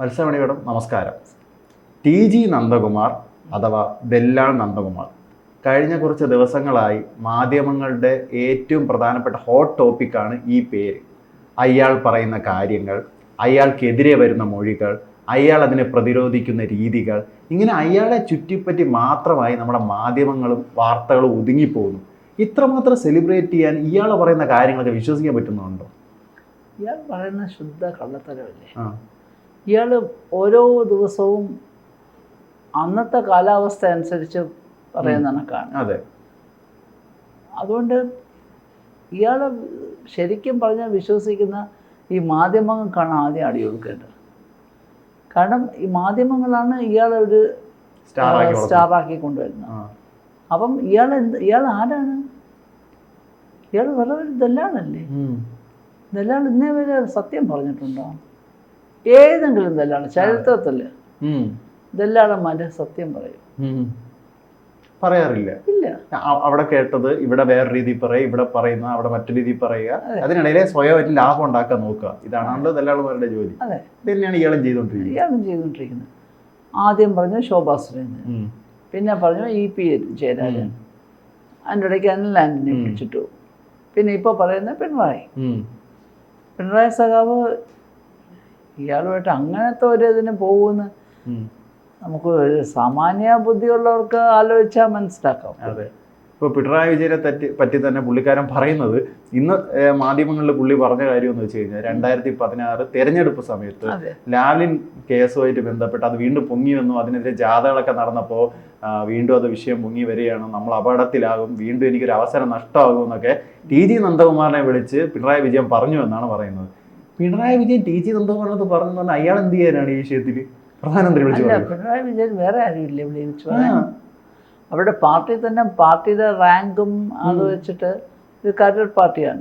മത്സ്യമണിയോടും നമസ്കാരം. T G Nandakumar അഥവാ ബെല്ലാൾ നന്ദകുമാർ. കഴിഞ്ഞ കുറച്ച് ദിവസങ്ങളായി മാധ്യമങ്ങളുടെ ഏറ്റവും പ്രധാനപ്പെട്ട ഹോട്ട് ടോപ്പിക്കാണ് ഈ പേര്. അയാൾ പറയുന്ന കാര്യങ്ങൾ അയാൾക്കെതിരെ വരുന്ന മൊഴികൾ അയാൾ അതിനെ പ്രതിരോധിക്കുന്ന രീതികൾ ഇങ്ങനെ അയാളെ ചുറ്റിപ്പറ്റി മാത്രമായി നമ്മുടെ മാധ്യമങ്ങളും വാർത്തകളും ഒതുങ്ങിപ്പോകുന്നു. ഇത്രമാത്രം സെലിബ്രേറ്റ് ചെയ്യാൻ ഇയാൾ പറയുന്ന കാര്യങ്ങളൊക്കെ വിശ്വസിക്കാൻ പറ്റുന്നുണ്ടോ? ഇയാൾ പറയുന്ന ശുദ്ധ കള്ളത്തരമല്ലേ? ഇയാൾ ഓരോ ദിവസവും അന്നത്തെ കാലാവസ്ഥ അനുസരിച്ച് പറയുന്ന കണക്കാണ്. അതെ. അതുകൊണ്ട് ഇയാൾ ശരിക്കും പറഞ്ഞാൽ വിശ്വസിക്കുന്ന ഈ മാധ്യമങ്ങൾക്കാണ് ആദ്യം അടി കൊടുക്കേണ്ടത് കാരണം ഈ മാധ്യമങ്ങളാണ് ഇയാളെ ഒരു. സ്റ്റാറാക്കി കൊണ്ടുവരുന്നത്. അപ്പം ഇയാൾ എന്ത് ഇയാൾ ആരാണ്? ഇയാൾ വെറുതെ ഒരു ദല്ലാളല്ലേ. ദല്ലാൾ ഇന്നേ വരെ സത്യം പറഞ്ഞിട്ടുണ്ടോ? ഏതെങ്കിലും ഇതെല്ലാം ചരിത്രത്തിൽ ഇതെല്ലാം മറ്റേ സത്യം പറയും. പറയാറില്ല. ഇല്ല. അവിടെ കേട്ടത് ഇവിടെ വേറെ രീതി പറയുക ഇവിടെ പറയുന്ന അവിടെ മറ്റു രീതി പറയുക. അതിനിടയിലെ സ്വയം ലാഭം ഉണ്ടാക്കാൻ നോക്കുക. ഇതാണ് ദല്ലാളുമാരുടെ ജോലി. തന്നെയാണ് ഇയാളും ചെയ്തുകൊണ്ടിരിക്കുന്നത്. ഇയാളും ചെയ്തുകൊണ്ടിരിക്കുന്നത്. ആദ്യം പറഞ്ഞു ശോഭാ സുരേന്ദ്രൻ പിന്നെ പറഞ്ഞു ഇ പി ജയരാജൻ. അതിന്റെ ഇടയ്ക്ക് അനിൽ ആന്റണി ഉം. പിടിച്ചിട്ടു പിന്നെ ഇപ്പോൾ പറയുന്ന പിണറായി. പിണറായി സഖാവ് ഇയാളുമായിട്ട് അങ്ങനത്തെ ഒരു ഇതിന് പോകുമെന്ന്. നമുക്ക് സാമാന്യ ബുദ്ധിയുള്ളവർക്ക് ആലോചിച്ചാൽ മനസ്സിലാക്കാം. അതെ. ഇപ്പോൾ പിണറായി വിജയനെ തറ്റി പറ്റി തന്നെ പുള്ളിക്കാരൻ പറയുന്നത് ഇന്ന് മാധ്യമങ്ങളിൽ പുള്ളി പറഞ്ഞ കാര്യം എന്ന് വെച്ച് കഴിഞ്ഞാൽ രണ്ടായിരത്തി പതിനാറ് തെരഞ്ഞെടുപ്പ് സമയത്ത് ലാലിൻ കേസുമായിട്ട് ബന്ധപ്പെട്ട് അത് വീണ്ടും പൊങ്ങി വന്നു. അതിനെതിരെ ജാഥകളൊക്കെ നടന്നപ്പോൾ വീണ്ടും അത് വിഷയം പൊങ്ങി വരികയാണ്. നമ്മൾ അപകടത്തിലാകും. വീണ്ടും എനിക്കൊരു അവസരം നഷ്ടമാകും എന്നൊക്കെ ടി. ജി. നന്ദകുമാറിനെ വിളിച്ച് പിണറായി വിജയൻ പറഞ്ഞു എന്നാണ് പറയുന്നത്. പിണറായി വിജയൻ ടീച്ച് നന്ദകുമാറിനത് പറഞ്ഞു പറഞ്ഞാൽ അയാൾ എന്ത് ചെയ്യാനാണ് ഈ വിഷയത്തിൽ പ്രധാനമന്ത്രി വിളിച്ചു പിണറായി വിജയൻ വേറെ ആരുമില്ല വിളിച്ചു അവരുടെ പാർട്ടി തന്നെ പാർട്ടിയുടെ റാങ്കും അത് വെച്ചിട്ട് ഇത് കാറ്റർ പാർട്ടിയാണ്.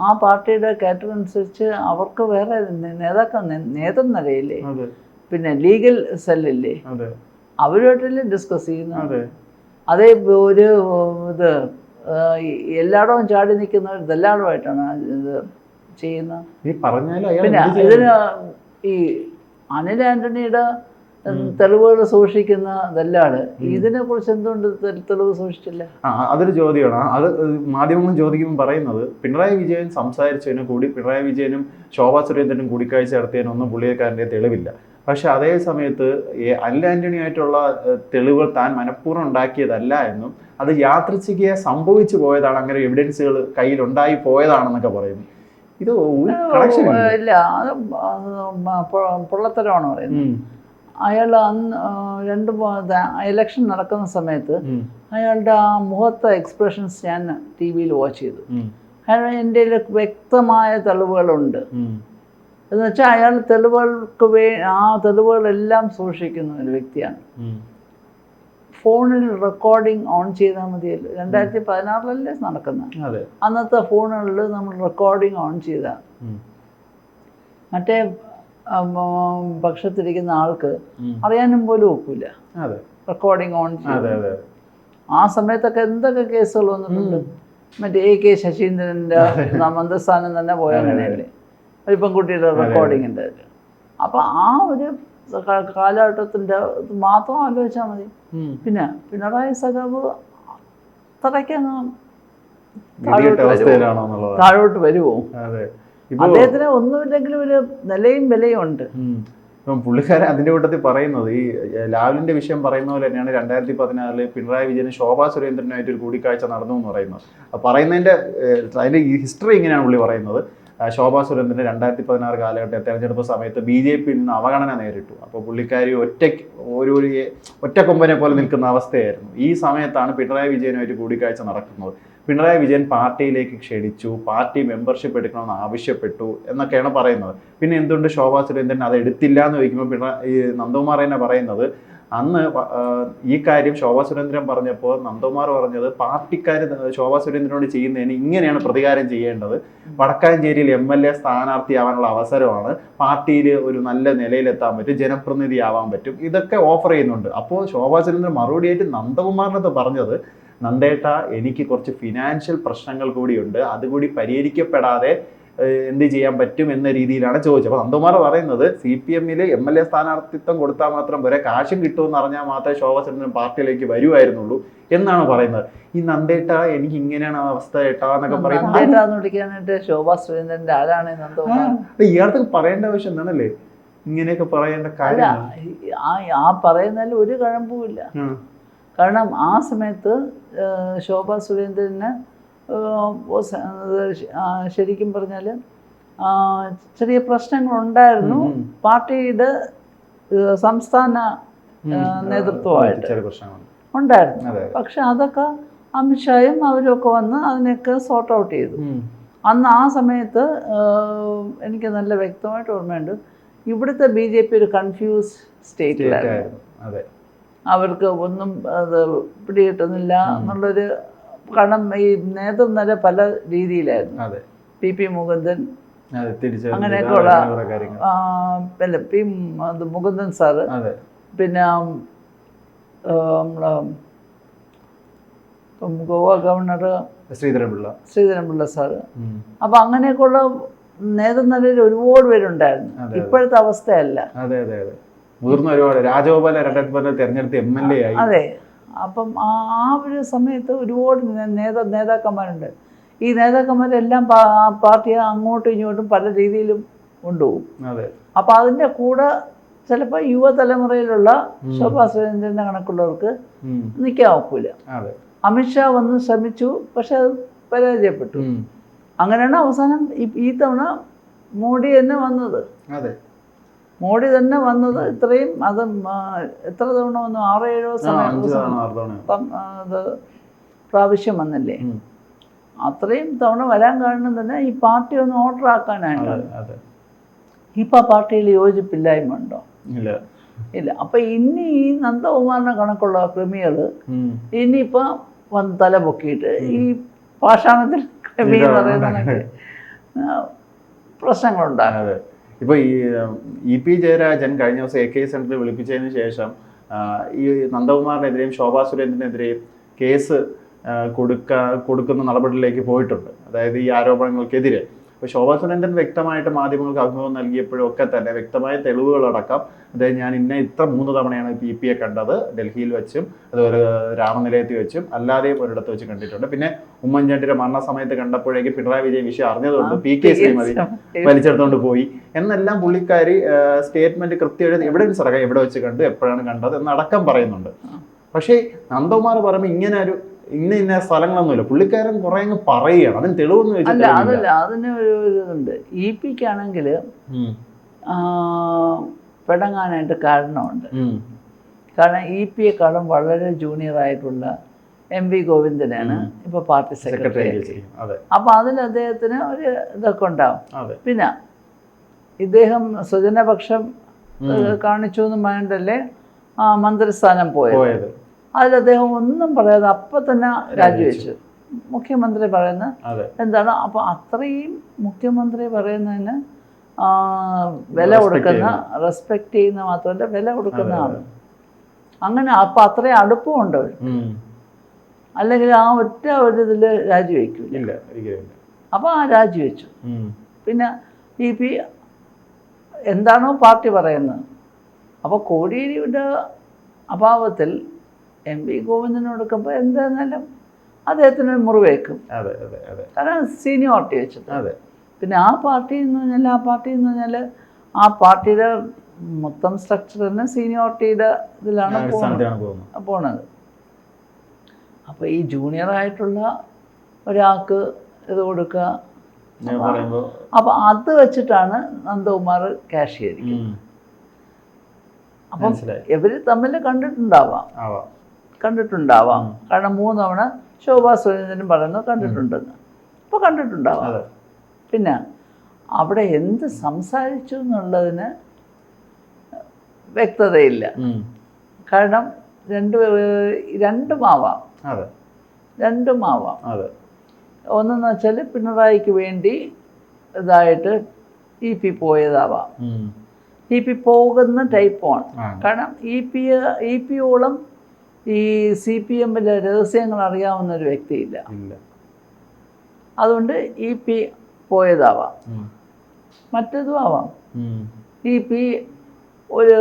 ആ പാർട്ടിയുടെ കാറ്റർ അനുസരിച്ച് അവർക്ക് വേറെ നേതാക്കൾ നേതം നിലയില്ലേ പിന്നെ ലീഗൽ സെല്ലില്ലേ? അവരുമായിട്ടല്ലേ ഡിസ്കസ് ചെയ്യുന്നത്? അതെ. അതേ ഒരു ഇത് എല്ലായിടവും ചാടി നിൽക്കുന്ന ഒരു ദല്ലാളുമായിട്ടാണ് ഇത് അയാൾ പിന്നെ ഇതിന് ഈ അനിൽ ആന്റണിയുടെ തെളിവുകൾ സൂക്ഷിക്കുന്ന ദല്ലാൾ ഇതിനെ കുറിച്ച് എന്തുകൊണ്ട് തെളിവ് സൂക്ഷിച്ചില്ല? ആ അതൊരു ചോദ്യമാണ്. അത് മാധ്യമങ്ങൾ ചോദിക്കുമ്പോൾ പറയുന്നത് പിണറായി വിജയൻ സംസാരിച്ചതിന് കൂടി പിണറായി വിജയനും ശോഭാ സുരേന്ദ്രനും കൂടിക്കാഴ്ച നടത്തിയതിനൊന്നും പുള്ളിക്കാരന്റെ തെളിവില്ല. പക്ഷെ അതേ സമയത്ത് അനിൽ ആന്റണിയായിട്ടുള്ള തെളിവുകൾ താൻ മനഃപൂർവം ഉണ്ടാക്കിയതല്ല എന്നും അത് യാദൃച്ഛിക സംഭവിച്ചു പോയതാണ് അങ്ങനെ എവിഡൻസുകൾ കയ്യിലുണ്ടായി പോയതാണെന്നൊക്കെ പറയുന്നു. ഇത് ഇല്ല അത് പൊള്ളത്തരമാണ് പറയുന്നത് അയാൾ അന്ന് രണ്ട് ഇലക്ഷൻ നടക്കുന്ന സമയത്ത് അയാളുടെ ആ മുഖത്തെ എക്സ്പ്രഷൻസ് ഞാൻ ടി വിയിൽ വാച്ച് ചെയ്തു. അയാൾ എന്റെ വ്യക്തമായ തെളിവുകളുണ്ട്. എന്ന് വെച്ചാൽ അയാൾ തെളിവുകൾക്ക് വേ ആ തെളിവുകളെല്ലാം സൂക്ഷിക്കുന്ന ഒരു വ്യക്തിയാണ്. ഫോണിൽ റെക്കോർഡിംഗ് ഓൺ ചെയ്താൽ മതിയല്ലോ. രണ്ടായിരത്തി പതിനാറിലല്ലേ നടക്കുന്നത്? അന്നത്തെ ഫോണുകളിൽ നമ്മൾ റെക്കോർഡിംഗ് ഓൺ ചെയ്ത. മറ്റേ പക്ഷത്തിരിക്കുന്ന ആൾക്ക് അറിയാനും പോലും ഒക്കില്ല. റെക്കോർഡിംഗ് ഓൺ ചെയ്ത് ആ സമയത്തൊക്കെ എന്തൊക്കെ കേസുകൾ വന്നിട്ടുണ്ട്? മറ്റേ എ കെ ശശീന്ദ്രന്റെ മന്ത്രസ്ഥാനം തന്നെ പോയ അങ്ങനെയല്ലേ? ഒരു പെൺകുട്ടിയുടെ റെക്കോർഡിംഗ് ഉണ്ടായിരുന്നു. അപ്പം ആ ഒരു കാലഘട്ടത്തിന്റെ ഇത് മാത്രം ആലോചിച്ചാൽ മതി. പിന്നെ പിണറായി സഖാവ് അത്രയ്ക്കങ്ങ് താഴോട്ട് വരുമോ അദ്ദേഹത്തിന് ഒന്നുമില്ലെങ്കിലും ഒരു നിലയും വിലയും ഉണ്ട്. ഇപ്പം പുള്ളിക്കാരൻ അതിന്റെ കൂട്ടത്തിൽ പറയുന്നത് ഈ ലാവലിന്റെ വിഷയം പറയുന്ന പോലെ തന്നെയാണ് രണ്ടായിരത്തി പതിനാറിൽ പിണറായി വിജയൻ ശോഭാ സുരേന്ദ്രനുമായിട്ട് ഒരു കൂടിക്കാഴ്ച നടന്നു എന്ന് പറയുന്നത്. പറയുന്നതിന്റെ അതിന്റെ ഈ ഹിസ്റ്ററി ഇങ്ങനെയാണ് പുള്ളി പറയുന്നത്. ശോഭാ സുരേന്ദ്രൻ രണ്ടായിരത്തി പതിനാറ് കാലഘട്ട തെരഞ്ഞെടുപ്പ് സമയത്ത് ബി ജെ പിയിൽ നിന്ന് അവഗണന നേരിട്ടു. അപ്പോൾ പുള്ളിക്കാരി ഒറ്റയ്ക്ക് ഒരു ഒറ്റക്കൊമ്പനെ പോലെ നിൽക്കുന്ന അവസ്ഥയായിരുന്നു. ഈ സമയത്താണ് പിണറായി വിജയനുമായിട്ട് കൂടിക്കാഴ്ച നടക്കുന്നത്. പിണറായി വിജയൻ പാർട്ടിയിലേക്ക് ക്ഷണിച്ചു പാർട്ടി മെമ്പർഷിപ്പ് എടുക്കണമെന്ന് ആവശ്യപ്പെട്ടു എന്നൊക്കെയാണ് പറയുന്നത്. പിന്നെ എന്തുകൊണ്ട് ശോഭാ സുരേന്ദ്രൻ അത് എടുത്തില്ല എന്ന് ചോദിക്കുമ്പോൾ പിണറായി നന്ദകുമാർ തന്നെ പറയുന്നത് അന്ന് ഈ കാര്യം ശോഭാ സുരേന്ദ്രൻ പറഞ്ഞപ്പോൾ നന്ദകുമാർ പറഞ്ഞത് പാർട്ടിക്കാർ ശോഭാ സുരേന്ദ്രനോട് ചെയ്യുന്നതിന് ഇങ്ങനെയാണ് പ്രതികാരം ചെയ്യേണ്ടത്. വടക്കാഞ്ചേരിയിൽ എം എൽ എ സ്ഥാനാർത്ഥിയാവാനുള്ള അവസരമാണ്. പാർട്ടിയിൽ ഒരു നല്ല നിലയിലെത്താൻ പറ്റും ജനപ്രതിനിധിയാവാൻ പറ്റും. ഇതൊക്കെ ഓഫർ ചെയ്യുന്നുണ്ട്. അപ്പോൾ ശോഭാ സുരേന്ദ്രൻ മറുപടിയായിട്ട് നന്ദകുമാറിനത് പറഞ്ഞത് നന്ദേട്ട എനിക്ക് കുറച്ച് ഫിനാൻഷ്യൽ പ്രശ്നങ്ങൾ കൂടിയുണ്ട്. അതുകൂടി പരിഹരിക്കപ്പെടാതെ എന്ത് ചെയ്യാൻ പറ്റും എന്ന രീതിയിലാണ് ചോദിച്ചത്. അപ്പോൾ നന്ദകുമാർ പറയുന്നത് സി പി എമ്മിൽ എം എൽ എ സ്ഥാനാർത്ഥിത്വം കൊടുത്താൽ മാത്രം വരെ കാശും കിട്ടുമെന്ന് അറിഞ്ഞാൽ മാത്രമേ ശോഭചന്ദ്രൻ പാർട്ടിയിലേക്ക് വരുമായിരുന്നുള്ളൂ എന്നാണ് പറയുന്നത്. ഈ നന്ദേട്ട എനിക്ക് ഇങ്ങനെയാണ് അവസ്ഥ ഏട്ടാ എന്നൊക്കെ പറയുന്നത്. ശോഭാ സുരേന്ദ്രന്റെ ആരാണ് ഇയാൾക്ക് പറയേണ്ട ആവശ്യം എന്താണല്ലേ? ഇങ്ങനെയൊക്കെ പറയേണ്ട കാര്യം ആ പറയുന്നതിൽ ഒരു കഴമ്പുമില്ല കാരണം ആ സമയത്ത് ശോഭാ സുരേന്ദ്രന് ശരിക്കും പറഞ്ഞാൽ ചെറിയ പ്രശ്നങ്ങളുണ്ടായിരുന്നു. പാർട്ടിയുടെ സംസ്ഥാന നേതൃത്വമായിട്ട് ഉണ്ടായിരുന്നു. പക്ഷെ അതൊക്കെ അമിത്ഷായും അവരൊക്കെ വന്ന് അതിനൊക്കെ സോർട്ട് ഔട്ട് ചെയ്തു. അന്ന് ആ സമയത്ത് എനിക്ക് നല്ല വ്യക്തമായിട്ട് ഓർമ്മയുണ്ട്. ഇവിടുത്തെ ബി ജെ പി ഒരു കൺഫ്യൂസ് സ്റ്റേറ്റിലായിരുന്നു അവർക്ക് ഒന്നും അത് പിടികിട്ടുന്നില്ല എന്നുള്ളൊരു കാരണം ഈ നേതൃനിര പല രീതിയിലായിരുന്നു. പി പി മുകുന്ദൻ അങ്ങനെയൊക്കെയുള്ള അല്ല പി മുകുന്ദൻ സാറ്. പിന്നെ ഗോവ ഗവർണർ ശ്രീധരൻപിള്ള. ശ്രീധരൻപിള്ള സാറ്. അപ്പൊ അങ്ങനെയൊക്കെയുള്ള നേതൃനിരയിൽ ഒരുപാട് പേരുണ്ടായിരുന്നു. ഇപ്പോഴത്തെ അവസ്ഥയല്ല. അതെ അതെ അതെ. മുതിർന്ന ഒരുപാട് രാജഗോപാല രണ്ടായിരത്തി പതിനെട്ട് തെരഞ്ഞെടുത്ത് എം എൽ എ ആയി. അതെ. അപ്പം ആ ഒരു സമയത്ത് ഒരുപാട് നേത നേതാ നേതാക്കന്മാരുണ്ട്. ഈ നേതാക്കന്മാരെല്ലാം പാർട്ടിയെ അങ്ങോട്ടും ഇങ്ങോട്ടും പല രീതിയിലും കൊണ്ടുപോകും. അപ്പം അതിന്റെ കൂടെ ചിലപ്പോൾ യുവതലമുറയിലുള്ള ശോഭാ സുരേന്ദ്രന്റെ കണക്കുള്ളവർക്ക്. നിൽക്കാൻ ഒക്കില്ല അമിത്ഷാ വന്ന് ശ്രമിച്ചു പക്ഷെ അത് പരാജയപ്പെട്ടു. അങ്ങനെയാണ് അവസാനം ഈ തവണ മോഡി തന്നെ വന്നത്. മോഡി തന്നെ വന്നത് ഇത്രയും അത് എത്ര തവണ വന്നു? ആറോ ഏഴോ അത് പ്രാവശ്യം വന്നല്ലേ. അത്രയും തവണ വരാൻ കാരണം തന്നെ ഈ പാർട്ടി ഒന്ന് ഓർഡർ അതെ ഇപ്പം പാർട്ടിയിൽ യോജിപ്പില്ലായ്മ ഉണ്ടോ? ഇല്ല. ഇല്ല. അപ്പം ഇനി ഈ നന്ദകുമാറിനെ കണക്കുള്ള ക്രിമികൾ ഉം. വന്ന് തല പൊക്കിയിട്ട് ഈ പാഷാണത്തിൽ ക്രിമി എന്ന് പറയുന്നതൊക്കെ പ്രശ്നങ്ങളുണ്ടാകും അതെ ഇപ്പൊ ഈ ഇ പി ജയരാജൻ കഴിഞ്ഞ ദിവസം എ കെ സെന്ററിൽ വിളിപ്പിച്ചതിന് ശേഷം ഈ നന്ദകുമാറിനെതിരെയും ശോഭാ സുരേന്ദ്രനെതിരെയും കേസ് കൊടുക്ക കൊടുക്കുന്ന നടപടിയിലേക്ക് പോയിട്ടുണ്ട്. അതായത് ഈ ആരോപണങ്ങൾക്കെതിരെ. അപ്പോൾ ശോഭാ സുരേന്ദ്രൻ വ്യക്തമായിട്ട് മാധ്യമങ്ങൾക്ക് അഭിമുഖം നൽകിയപ്പോഴും ഒക്കെ തന്നെ വ്യക്തമായ തെളിവുകളടക്കം അതായത് ഞാൻ ഇന്ന ഇത്ര മൂന്ന് തവണയാണ് പി പി എ കണ്ടത് ഡൽഹിയിൽ വെച്ചും അതുപോലെ രാമനിലയത്തിൽ വെച്ചും അല്ലാതെയും ഒരിടത്ത് വെച്ച് കണ്ടിട്ടുണ്ട്. പിന്നെ ഉമ്മൻചാണ്ടിയുടെ മരണസമയത്ത് കണ്ടപ്പോഴേക്ക് പിണറായി വിജയൻ വിഷയം അറിഞ്ഞതുകൊണ്ട് പി കെ ശ്രീമതി വലിച്ചെടുത്തോണ്ട് പോയി. എന്നെല്ലാം പുള്ളിക്കാരി സ്റ്റേറ്റ്മെന്റ് കൃത്യമായിട്ട് എവിഡൻസ് അടക്കം എവിടെ വെച്ച് കണ്ടു എപ്പോഴാണ് കണ്ടത് എന്നടക്കം പറയുന്നുണ്ട്. പക്ഷേ നന്ദകുമാർ പറയുമ്പോൾ ഇങ്ങനെ ഒരു ഇന്ന ഇന്ന സ്ഥലങ്ങളൊന്നുമില്ല. പുള്ളിക്കാരൻ കുറെ അങ്ങ് പറയുകയാണ്. അതിന് തെളിവൊന്നും അല്ല അതല്ല അതിന് ഒരു ഇതുണ്ട്. ഇ പിക്കാണെങ്കിൽ പെടങ്ങാനായിട്ട് കാരണമുണ്ട്. കാരണം ഇ പിയെക്കാളും വളരെ ജൂനിയർ ആയിട്ടുള്ള എം വി ഗോവിന്ദനാണ് ഇപ്പൊ പാർട്ടി സെക്രട്ടറി അപ്പൊ അതെ. അപ്പോൾ അതിൽ അദ്ദേഹത്തിന് ഒരു ഇതൊക്കെ ഉണ്ടാവും. പിന്നെ ഇദ്ദേഹം സ്വജനപക്ഷം കാണിച്ചു എന്ന് വേണ്ടല്ലേ ആ മന്ത്രിസ്ഥാനം പോയത്. അതിൽ അദ്ദേഹം ഒന്നും പറയാതെ അപ്പൊ തന്നെ രാജിവെച്ചു. മുഖ്യമന്ത്രി പറയുന്ന എന്താണ്? അപ്പോൾ അത്രയും മുഖ്യമന്ത്രി പറയുന്നതിന് വില കൊടുക്കുന്ന റെസ്പെക്റ്റ് ചെയ്യുന്ന മാത്രമല്ല വില കൊടുക്കുന്ന ആൾ. അങ്ങനെ അപ്പൊ അത്രയും അടുപ്പമുണ്ട് അവർ അല്ലെങ്കിൽ ആ ഒറ്റ ഒരു ഇതിൽ രാജിവെക്കില്ല അപ്പോൾ ആ രാജിവെച്ചു. പിന്നെ ഇ പി എന്താണോ പാർട്ടി പറയുന്നത്. അപ്പോൾ കോടിയേരിയുടെ അഭാവത്തിൽ എം വി ഗോവിന്ദന് കൊടുക്കുമ്പോൾ എന്തായിരുന്നാലും അദ്ദേഹത്തിന് ഒരു മുറിവേക്കും കാരണം സീനിയോറിറ്റി വെച്ചിട്ട്. അതെ. പിന്നെ ആ പാർട്ടി എന്ന് പറഞ്ഞാൽ ആ പാർട്ടി എന്ന് പറഞ്ഞാൽ ആ പാർട്ടിയുടെ മൊത്തം സ്ട്രക്ചർ തന്നെ സീനിയോറിറ്റിയുടെ ഇതിലാണ് പോണത്. അപ്പോൾ ഈ ജൂനിയർ ആയിട്ടുള്ള ഒരാൾക്ക് ഇത് കൊടുക്കുക അപ്പോൾ അത് വെച്ചിട്ടാണ് നന്ദകുമാർ ക്യാഷ് ചെയ്തിരിക്കുന്നത്. അപ്പം ഇവർ തമ്മിൽ കണ്ടിട്ടുണ്ടാവാം. കണ്ടിട്ടുണ്ടാവാം. കാരണം മൂന്നവണ ശോഭാ സുരേന്ദ്രൻ പറയുന്നത് കണ്ടിട്ടുണ്ടെന്ന് അപ്പോൾ കണ്ടിട്ടുണ്ടാവാം. പിന്നെ അവിടെ എന്ത് സംസാരിച്ചു എന്നുള്ളതിന് വ്യക്തതയില്ല. കാരണം രണ്ട് രണ്ടുമാവാം രണ്ടുമാവാം ഒന്നെന്ന് വെച്ചാൽ പിണറായിക്ക് വേണ്ടി ഇതായിട്ട് ഇ പി പോയതാവാം. ഇ പി പോകുന്ന ടൈപ്പാണ്. കാരണം ഇ പി ഇ പിയോളം ഈ സി പി എമ്മിലെ രഹസ്യങ്ങൾ അറിയാവുന്ന ഒരു വ്യക്തിയില്ല അതുകൊണ്ട് ഇ പി പോയതാവാം. മറ്റതും ആവാം. ഇ ഈ പി ഒരു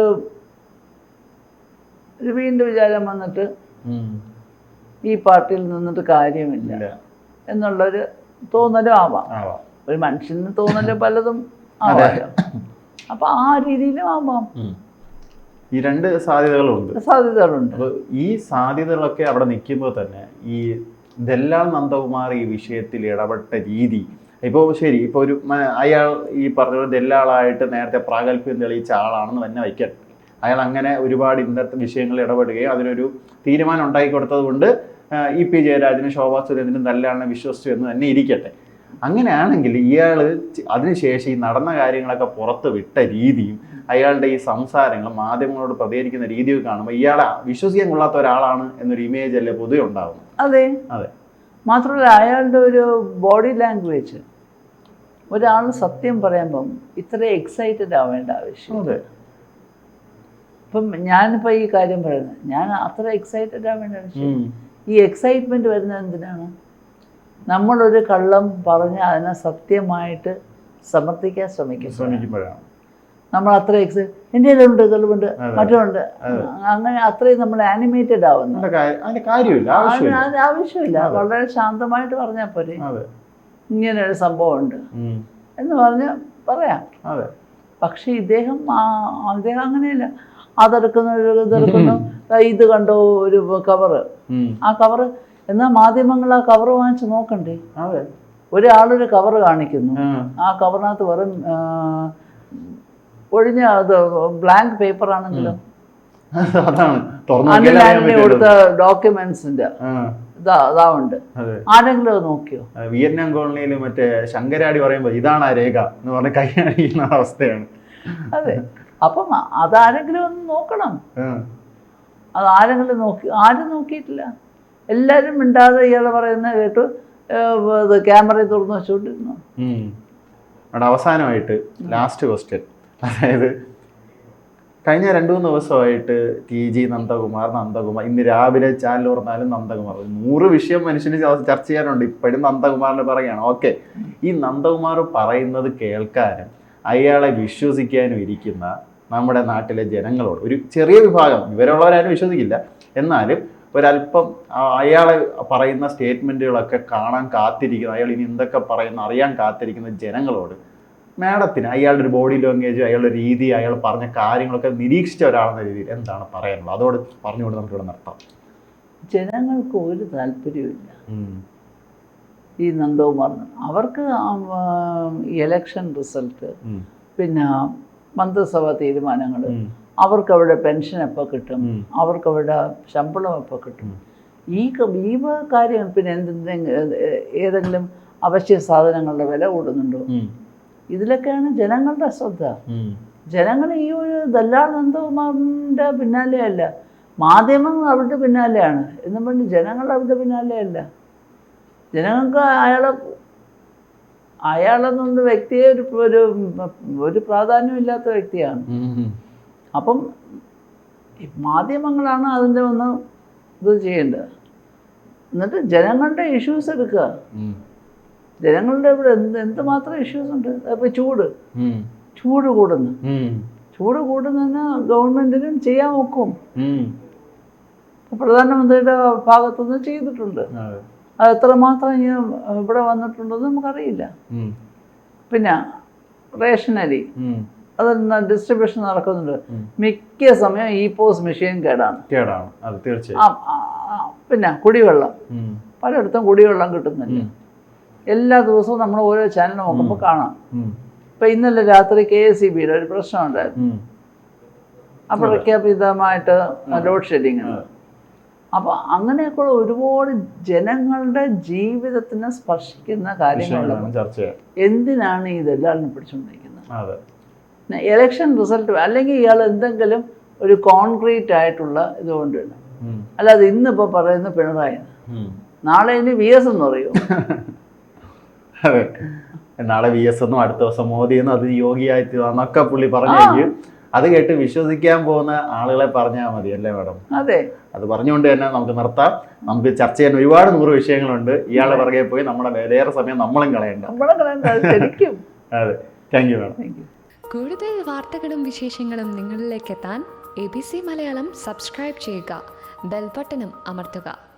ഒരു വീണ്ടും വിചാരം വന്നിട്ട് ഈ പാർട്ടിയിൽ നിന്നിട്ട് കാര്യമില്ല. എന്നുള്ളൊരു തോന്നലും ആവാം. ആവാം. ഒരു മനുഷ്യന് തോന്നൽ പലതും ആവാമല്ലോ അപ്പൊ ആ രീതിയിലും ആവാം. ഈ രണ്ട് സാധ്യതകളുണ്ട്. സാധ്യതകളുണ്ട്. ഈ സാധ്യതകളൊക്കെ അവിടെ നിൽക്കുമ്പോൾ തന്നെ ഈ ദല്ലാൽ നന്ദകുമാർ ഈ വിഷയത്തിൽ ഇടപെട്ട രീതി ഇപ്പോൾ ശരി ഇപ്പോൾ ഒരു അയാൾ ഈ പറഞ്ഞ ദല്ലാളായിട്ട് നേരത്തെ പ്രാഗൽഭ്യം തെളിയിച്ച ആളാണെന്ന് തന്നെ വയ്ക്കാൻ അയാൾ അങ്ങനെ ഒരുപാട് ഇന്നത്തെ വിഷയങ്ങളിൽ ഇടപെടുകയും അതിനൊരു തീരുമാനം ഉണ്ടാക്കി കൊടുത്തത് കൊണ്ട് ഇ പി ജയരാജനും ശോഭാ സുരേന്ദ്രനും ദല്ലാളിനെ വിശ്വസിച്ചു എന്ന് തന്നെ ഇരിക്കട്ടെ. അങ്ങനെയാണെങ്കിൽ ഇയാൾ അതിനുശേഷം ഈ നടന്ന കാര്യങ്ങളൊക്കെ പുറത്ത് വിട്ട രീതിയും അയാളുടെ ഈ സംസാരങ്ങളും മാധ്യമങ്ങളോട് പ്രതികരിക്കുന്ന രീതിയൊക്കെ കാണുമ്പോൾ ഇയാളെ വിശ്വസിക്കാൻ കൊള്ളാത്ത ഒരാളാണ് എന്നൊരു ഇമേജ് അല്ലേ പൊതുവെ ഉണ്ടാവും അതെ. അതെ. മാത്രമല്ല അയാളുടെ ഒരു ബോഡി ലാംഗ്വേജ് ഒരാൾ സത്യം പറയുമ്പം ഇത്ര എക്സൈറ്റഡ് ആവേണ്ട ആവശ്യം. അതെ. ഇപ്പം ഞാനിപ്പോൾ ഈ കാര്യം പറയുന്നത് ഞാൻ അത്ര എക്സൈറ്റഡ് ആവേണ്ട ആവശ്യം. ഈ എക്സൈറ്റ്മെന്റ് വരുന്നത് എന്തിനാണ്? നമ്മളൊരു കള്ളം പറഞ്ഞ് അതിനെ സത്യമായിട്ട് സമർത്ഥിക്കാൻ ശ്രമിക്കും ശ്രമിക്കുമ്പോഴാണ്. നമ്മൾ അത്ര എക്സ് ഇന്ത്യയിലുണ്ട് തെളിവുണ്ട് മറ്റുണ്ട്. അങ്ങനെ അത്രയും നമ്മൾ ആനിമേറ്റഡ് ആവുന്നു. അതിന് ആവശ്യമില്ല. വളരെ ശാന്തമായിട്ട് പറഞ്ഞാൽ പോരെ. ഇങ്ങനെ ഒരു സംഭവമുണ്ട്. എന്ന് പറഞ്ഞ് പറയാം. പക്ഷേ ഇദ്ദേഹം അദ്ദേഹം അങ്ങനെയല്ല. അതെടുക്കുന്നു ഇതെടുക്കുന്നു ഇത് കണ്ടോ ഒരു കവറ് ആ കവറ് എന്നാൽ മാധ്യമങ്ങൾ ആ കവർ വാങ്ങിച്ച് നോക്കണ്ടേ? ഒരാളൊരു കവർ കാണിക്കുന്നു. ആ. കവറിനകത്ത് വെറും ഒഴിഞ്ഞ അത് ബ്ലാങ്ക് അറിയാൻ ആന്റണി കൊടുത്ത ഡോക്യുമെന്റ്സിന്റെ ഇതാ ഇതാ ഉണ്ട് ആരെങ്കിലും നോക്കിയോ? വിയറ്റ്നാം കോളനിയിൽ മറ്റേ ശങ്കരാടി പറയുമ്പോൾ ഇതാണ് ആ രേഖ എന്ന് പറഞ്ഞ കൈ അവസ്ഥയാണ്. അതെ. അപ്പം അതാരെങ്കിലും ഒന്ന് നോക്കണം. അത് ആരെങ്കിലും നോക്കി ആരും നോക്കിയിട്ടില്ല. എല്ലാവരും മിണ്ടാതെ ഇയാൾ പറയുന്നത് കേട്ടു ക്യാമറയിൽ തുറന്നു വെച്ചുകൊണ്ടിരുന്നു. അവസാനമായിട്ട് ലാസ്റ്റ് ക്വസ്റ്റ്യൻ അതായത് കഴിഞ്ഞ രണ്ടു മൂന്ന് ദിവസമായിട്ട് ടി ജി നന്ദകുമാർ നന്ദകുമാർ ഇന്ന് രാവിലെ ചാനൽ തുറന്നാലും നന്ദകുമാർ. നൂറ് വിഷയം മനുഷ്യന് ചർച്ച ചെയ്യാനുണ്ട്. ഇപ്പോഴും നന്ദകുമാറിന് പറയുകയാണ്. ഓക്കെ. ഈ നന്ദകുമാർ പറയുന്നത് കേൾക്കാനും അയാളെ വിശ്വസിക്കാനും ഇരിക്കുന്ന നമ്മുടെ നാട്ടിലെ ജനങ്ങളോട് ഒരു ചെറിയ വിഭാഗം ഇവരുള്ളവരാരും വിശ്വസിക്കില്ല. എന്നാലും ഒരല്പം അയാൾ പറയുന്ന സ്റ്റേറ്റ്മെന്റുകളൊക്കെ കാണാൻ കാത്തിരിക്കുന്ന അയാൾ ഇനി എന്തൊക്കെ പറയുന്ന അറിയാൻ കാത്തിരിക്കുന്ന ജനങ്ങളോട് മാഡത്തിന് അയാളുടെ ഒരു ബോഡി ലാംഗ്വേജ് അയാളുടെ രീതി അയാൾ പറഞ്ഞ കാര്യങ്ങളൊക്കെ നിരീക്ഷിച്ച ഒരാളെന്ന രീതിയിൽ എന്താണ് പറയാനുള്ളത്? അതോട് പറഞ്ഞുകൊണ്ട് നമുക്ക് ഇവിടെ നിർത്താം. ജനങ്ങൾക്ക് ഒരു താല്പര്യമില്ല ഈ നന്ദകുമാറിന് അവർക്ക് ഇലക്ഷൻ റിസൾട്ട് പിന്നെ മന്ത്രിസഭാ തീരുമാനങ്ങൾ അവർക്ക് അവരുടെ പെൻഷൻ എപ്പോൾ കിട്ടും. അവർക്ക് അവരുടെ ശമ്പളം എപ്പോൾ കിട്ടും? ഈ ഈ കാര്യങ്ങൾ കാര്യം പിന്നെ എന്തെങ്കിലും ഏതെങ്കിലും അവശ്യ സാധനങ്ങളുടെ വില കൂടുന്നുണ്ടോ? ഇതിലൊക്കെയാണ് ജനങ്ങളുടെ ശ്രദ്ധ ജനങ്ങൾ ഈ ഒരു ദല്ലാൾ നന്ദകുമാറിന്റെ പിന്നാലെയല്ല മാധ്യമങ്ങൾ അവരുടെ പിന്നാലെയാണ്. എന്നും പറഞ്ഞ് ജനങ്ങൾ അവരുടെ പിന്നാലെയല്ല. ജനങ്ങൾക്ക് അയാളെ അയാളെന്നൊന്ന് വ്യക്തിയെ ഒരു ഒരു ഒരു പ്രാധാന്യമില്ലാത്ത വ്യക്തിയാണ്. അപ്പം മാധ്യമങ്ങളാണ് അതിന്റെ ഒന്ന് ഇത് ചെയ്യേണ്ടത്. എന്നിട്ട് ജനങ്ങളുടെ ഇഷ്യൂസ് എടുക്കുക. ജനങ്ങളുടെ ഇവിടെ എന്ത് എന്തുമാത്രം ഇഷ്യൂസ് ഉണ്ട്? അപ്പൊ ചൂട്. ചൂട് കൂടുന്നു. ചൂട് കൂടുന്നതിന് ഗവൺമെന്റിനും ചെയ്യാൻ നോക്കും പ്രധാനമന്ത്രിയുടെ ഭാഗത്തുനിന്ന് ചെയ്തിട്ടുണ്ട്. അത്. എത്രമാത്രം ഇനി ഇവിടെ വന്നിട്ടുണ്ടെന്ന് നമുക്കറിയില്ല. പിന്നെ റേഷനരി അത് ഡിസ്ട്രിബ്യൂഷൻ നടക്കുന്നുണ്ട്. മിക്ക സമയം ഈ പോസ് മെഷീൻ കേടാണ്. കേടാണ് പിന്നെ കുടിവെള്ളം. പലയിടത്തും കുടിവെള്ളം കിട്ടുന്നില്ല. എല്ലാ ദിവസവും നമ്മൾ ഓരോ ചാനൽ നോക്കുമ്പോൾ കാണാം. ഇപ്പൊ ഇന്നലെ രാത്രി കെ എസ് ഇ ബിയുടെ ഒരു പ്രശ്നമുണ്ടായിരുന്നു അപ്പൊ പ്രഖ്യാപിതമായിട്ട് ലോഡ് ഷെഡിങ് അപ്പൊ അങ്ങനെയൊക്കെ ഒരുപാട് ജനങ്ങളുടെ ജീവിതത്തിനെ സ്പർശിക്കുന്ന കാര്യങ്ങളാണ്. എന്തിനാണ് ഇതെല്ലാം പിടിച്ചുകൊണ്ടിരിക്കുന്നത്? ഇലക്ഷൻ റിസൾട്ട് അല്ലെങ്കിൽ ഇയാൾ എന്തെങ്കിലും ഒരു കോൺക്രീറ്റ് ആയിട്ടുള്ള ഇത് കൊണ്ടുവരണം. ഉം. അല്ലാതെ ഇന്നിപ്പോ പറയുന്ന പിണറായി നാളെ ഇനി വി എസ് എന്ന് പറയൂ? അതെ. നാളെ വി എസ് എന്നും അടുത്ത ദിവസം മോദി എന്നും അത് യോഗിയായി എന്നൊക്കെ പുള്ളി പറഞ്ഞെങ്കിൽ അത് കേട്ട് വിശ്വസിക്കാൻ പോകുന്ന ആളുകളെ പറഞ്ഞാൽ മതി അല്ലേ മാഡം? അതെ. അത് പറഞ്ഞുകൊണ്ട് തന്നെ നമുക്ക് നിർത്താം. നമുക്ക് ചർച്ച ചെയ്യാൻ ഒരുപാട് നൂറ് വിഷയങ്ങളുണ്ട്. ഇയാളെ പുറകെ പോയി നമ്മുടെ വിലയേറെ സമയം നമ്മളും കളയണ്ട. അതെ താങ്ക് യു മാഡം കൂടുതൽ വാർത്തകളും വിശേഷങ്ങളും നിങ്ങളിലേക്ക് എത്താൻ A B C Malayalam subscribe ചെയ്യുക. ബെൽബട്ടനും അമർത്തുക.